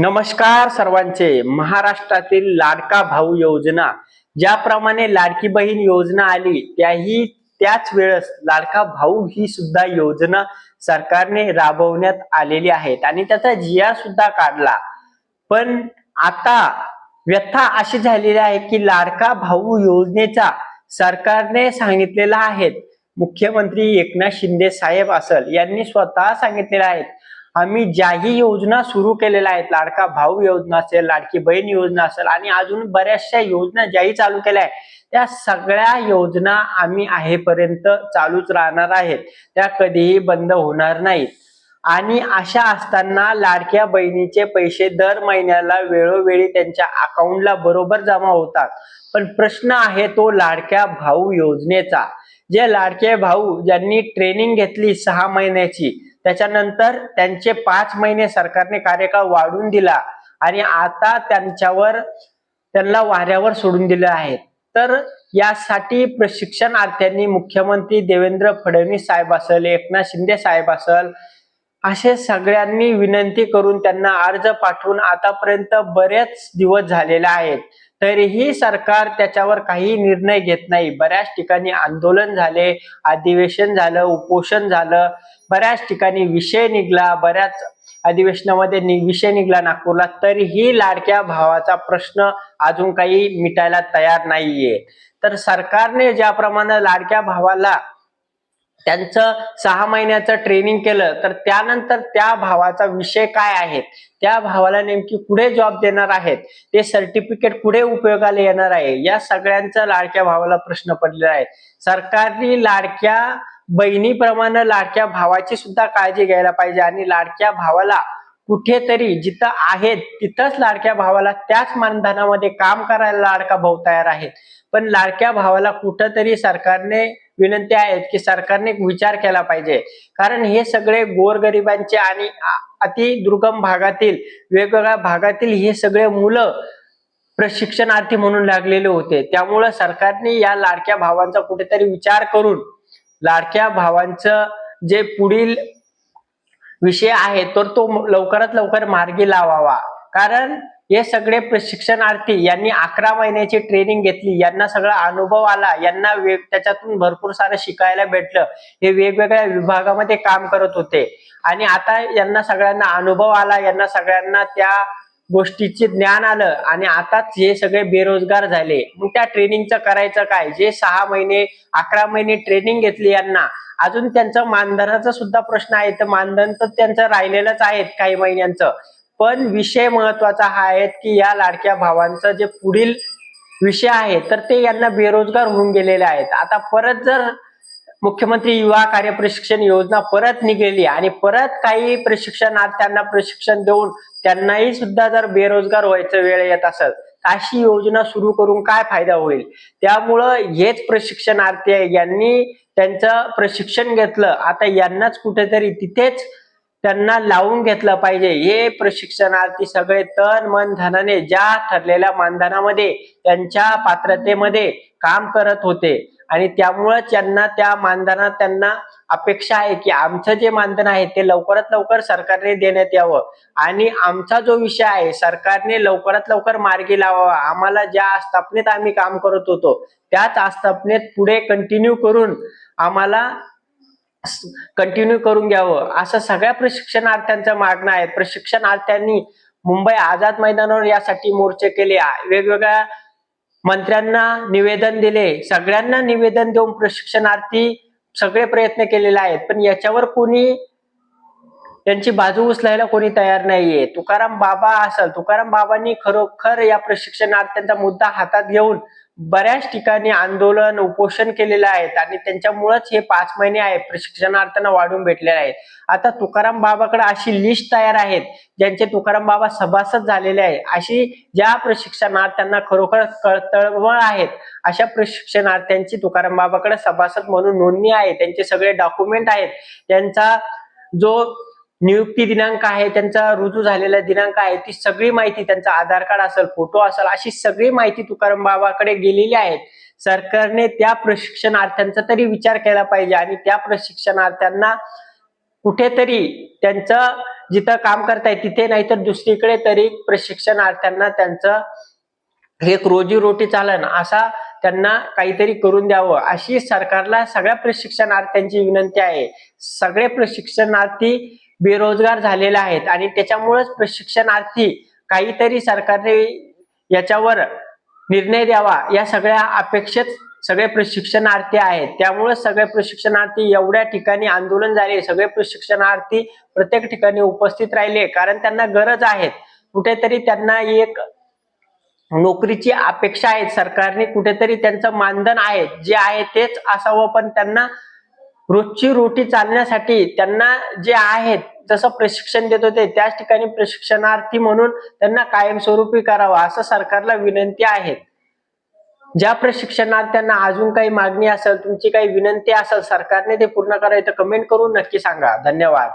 नमस्कार सर्वांचे. महाराष्ट्रातील लाडका भाऊ योजना. ज्याप्रमाणे लाडकी बहीण योजना आली त्याही त्याच वेळेस लाडका भाऊ ही सुद्धा योजना सरकारने राबवण्यात आलेली आहेत. आणि त्याचा जिया सुद्धा काढला. पण आता व्यथा अशी झालेली आहे की लाडका भाऊ योजनेचा सरकारने सांगितलेला आहे. मुख्यमंत्री एकनाथ शिंदे साहेब असल यांनी स्वतः सांगितलेलं आहे. आम्ही ज्याही योजना सुरू केलेल्या आहेत लाडका भाऊ योजना असेल लाडकी बहीण योजना असेल आणि अजून बऱ्याचशा योजना ज्याही चालू केल्या आहेत त्या सगळ्या योजना आम्ही आहेपर्यंत चालूच राहणार आहेत. त्या कधीही बंद होणार नाहीत. आणि अशा असताना लाडक्या बहिणीचे पैसे दर महिन्याला वेळोवेळी त्यांच्या अकाउंटला बरोबर जमा होतात. पण प्रश्न आहे तो लाडक्या भाऊ योजनेचा. जे लाडके भाऊ ज्यांनी ट्रेनिंग घेतली सहा महिन्याची त्याच्यानंतर त्यांचे पाच महिने सरकारने कार्यकाळ वाढून दिला आणि आता त्यांच्यावर त्यांना वाऱ्यावर सोडून दिले आहेत तर यासाठी प्रशिक्षणार्थ्यांनी मुख्यमंत्री देवेंद्र फडणवीस साहेब असेल एकनाथ शिंदे साहेब असेल असे सगळ्यांनी विनंती करून त्यांना अर्ज पाठवून आतापर्यंत बरेच दिवस झालेले आहेत. तरीही सरकार त्याच्यावर काही निर्णय घेत नाही. बऱ्याच ठिकाणी आंदोलन झाले अधिवेशन झालं उपोषण झालं बऱ्याच ठिकाणी विषय निघला बऱ्याच अधिवेशनामध्ये नि- विषय निघला नागपूरला तरीही लाडक्या भावाचा प्रश्न अजून काही मिटायला तयार नाहीये. तर सरकारने ज्याप्रमाणे लाडक्या भावाला त्यांचं सहा महिन्याचं ट्रेनिंग केलं तर त्यानंतर त्या भावाचा विषय काय आहे? त्या भावाला नेमकी पुढे जॉब देणार आहेत? ते सर्टिफिकेट पुढे उपयोगाला येणार आहे? या सगळ्यांचा लाडक्या भावाला प्रश्न पडलेला आहे. सरकारने लाडक्या बहिणीप्रमाणे लाडक्या भावाची सुद्धा काळजी घ्यायला पाहिजे आणि लाडक्या भावाला कुठेतरी जिथं आहेत तिथंच लाडक्या भावाला त्याच मानधनामध्ये काम करायला लाडका भाऊ तयार आहेत. पण लाडक्या भावाला कुठंतरी सरकारने विनंती आहेत की सरकारने एक विचार केला पाहिजे. कारण हे सगळे गोरगरिबांचे आणि अति दुर्गम भागातील वेगवेगळ्या भागातील हे सगळे मुलं प्रशिक्षणार्थी म्हणून लागलेले होते. त्यामुळं सरकारने या लाडक्या भावांचा कुठेतरी विचार करून लाडक्या भावांचं जे पुढील विषय आहे तर तो लवकरात लवकर मार्गी लावावा. कारण हे सगळे प्रशिक्षणार्थी यांनी अकरा महिन्याची ट्रेनिंग घेतली. यांना सगळा अनुभव आला. यांना त्याच्यातून भरपूर सारं शिकायला भेटलं. हे वेगवेगळ्या विभागामध्ये काम करत होते. आणि आता यांना सगळ्यांना अनुभव आला. यांना सगळ्यांना त्या गोष्टीचे ज्ञान आलं. आणि आताच हे सगळे बेरोजगार झाले. मग त्या ट्रेनिंगचं करायचं काय? जे सहा महिने अकरा महिने ट्रेनिंग घेतली यांना. अजून त्यांचं मानधनाचा सुद्धा प्रश्न आहे. तर मानधन तर त्यांचं राहिलेलंच आहे काही महिन्यांचं. पण विषय महत्त्वाचा हा आहे की या लाडक्या भावांचं जे पुढील विषय आहे तर ते यांना बेरोजगार होऊन गेलेले आहेत. आता परत जर मुख्यमंत्री युवा कार्य प्रशिक्षण योजना परत निघेली आणि परत काही प्रशिक्षणार्थ्यांना प्रशिक्षण देऊन त्यांनाही सुद्धा जर बेरोजगार व्हायचं वेळ येत असेल अशी योजना सुरू करून काय फायदा होईल? त्यामुळं हेच प्रशिक्षणार्थी आहे. यांनी त्यांचं प्रशिक्षण घेतलं. आता यांनाच कुठेतरी तिथेच त्यांना लावून घेतलं पाहिजे. हे प्रशिक्षणार्थी सगळे तन मन धनाने ज्या ठरलेल्या मानधनामध्ये त्यांच्या पात्रतेमध्ये काम करत होते. आणि त्यामुळेच त्यांना त्या मानधनात त्यांना अपेक्षा आहे की आमचं जे मानधन आहे ते लवकरात लवकर सरकारने देण्यात यावं. आणि आमचा जो विषय आहे सरकारने लवकरात लवकर मार्गी लावावा. आम्हाला ज्या आस्थापनेत आम्ही काम करत होतो त्याच आस्थापनेत पुढे कंटिन्यू करून आम्हाला कंटिन्यू करून घ्यावं. असं सगळ्या प्रशिक्षणार्थ्यांचं मागणं आहे प्रशिक्षणार्थ्यांनी मुंबई आझाद मैदानावर यासाठी मोर्चे केले. वेगवेगळ्या मंत्र्यांना निवेदन दिले. सगळ्यांना निवेदन देऊन प्रशिक्षणार्थी सगळे प्रयत्न केलेले आहेत. पण याच्यावर कोणी त्यांची बाजू उचलायला कोणी तयार नाहीये. तुकाराम बाबा असल तुकाराम बाबांनी खरोखर या प्रशिक्षणार्थ्यांचा मुद्दा हातात घेऊन बऱ्याच ठिकाणी आंदोलन उपोषण केलेलं आहेत आणि त्यांच्यामुळेच हे पाच महिने आहे प्रशिक्षणार्थ्यांना वाढून भेटलेले आहेत. आता तुकाराम बाबाकडे अशी लिस्ट तयार आहेत ज्यांचे तुकाराम बाबा सभासद झालेले आहे अशी ज्या प्रशिक्षणार्थ्यांना खरोखर तळमळ आहेत अशा प्रशिक्षणार्थ्यांची तुकाराम बाबाकडे सभासद म्हणून नोंदणी आहे. त्यांचे सगळे डॉक्युमेंट आहेत. त्यांचा जो नियुक्ती दिनांक आहे त्यांचा रुजू झालेला दिनांक आहे ती सगळी माहिती त्यांचा आधार कार्ड असेल फोटो असेल अशी सगळी माहिती तुकाराम बाबाकडे गेलेली आहेत. सरकारने त्या प्रशिक्षणार्थ्यांचा तरी विचार केला पाहिजे आणि त्या प्रशिक्षणार्थ्यांना कुठेतरी त्यांचं जिथं काम करताय तिथे नाही तर दुसरीकडे तरी प्रशिक्षणार्थ्यांना त्यांचं एक रोजीरोटी चालन असा त्यांना काहीतरी करून द्यावं अशी सरकारला सगळ्या प्रशिक्षणार्थ्यांची विनंती आहे. सगळे प्रशिक्षणार्थी बेरोजगार झालेले आहेत आणि त्याच्यामुळेच प्रशिक्षणार्थी काहीतरी सरकारने याच्यावर निर्णय द्यावा. या सगळ्या अपेक्षेत सगळे प्रशिक्षणार्थी आहेत. त्यामुळे सगळे प्रशिक्षणार्थी एवढ्या ठिकाणी आंदोलन झाले. सगळे प्रशिक्षणार्थी प्रत्येक ठिकाणी उपस्थित राहिले. कारण त्यांना गरज आहे. कुठेतरी त्यांना एक नोकरीची अपेक्षा आहे. सरकारने कुठेतरी त्यांचं मानधन आहे. जे आहे तेच असावं. पण त्यांना रोजची रोटी चालण्यासाठी त्यांना जे आहेत जसं प्रशिक्षण देत होते त्याच ठिकाणी प्रशिक्षणार्थी म्हणून त्यांना कायमस्वरूपी करावा असं सरकारला विनंती आहे. ज्या प्रशिक्षणार्थ्यांना अजून काही मागणी असेल तुमची काही विनंती असेल सरकारने ते पूर्ण करायचं कमेंट करून नक्की सांगा. धन्यवाद.